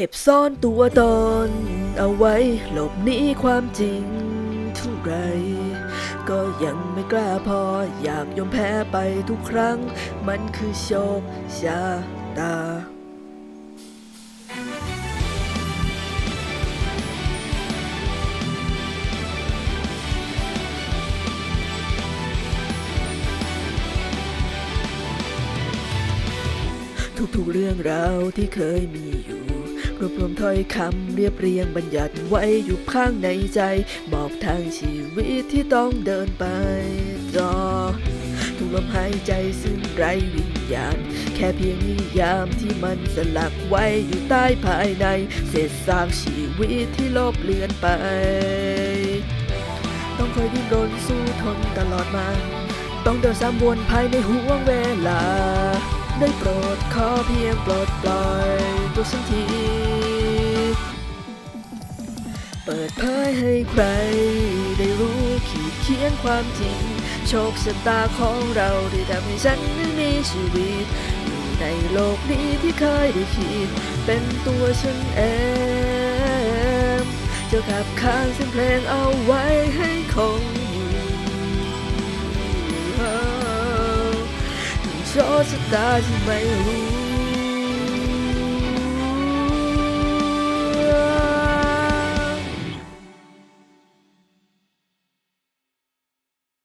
เก็บซ่อนตัวตน เอาไว้หลบหนีความจริงเท่าไร ก็ยังไม่กล้าพออยากยอมแพ้ไปทุกครั้ง มันคือโชคชะตาทุกๆเรื่องราวที่เคยมีอยู่ รวบรวมถ้อยคำเรียบเรียงบัญญัติไว้อยู่ข้างในใจ บอกทางชีวิตที่ต้องเดินไปต่อทุกลมหายใจซึ่งไรวิญญาณ แค่เพียงนิยามที่มันสลักไว้อยู่ใต้ภายใน เศษซากชีวิตที่ลบเลือนไป ต้องคอยดิ้นรนสู้ทนตลอดมา ต้องเดินสามวนภายในห่วงเวลา ได้โปรดขอเพียงปลดปล่อยตัวฉันที เปิดเผยให้ใคร ได้รู้ขีดเขียนความจริง โชคชะตาของเราที่ทำให้ฉันนั้นมีชีวิต อยู่ในโลกนี้ที่เคยได้คิด เป็นตัวฉันเองจะขับค้างเสียงเพลงเอาไว้ให้คงอยู่ถึงโชคชะตาที่ไม่รู้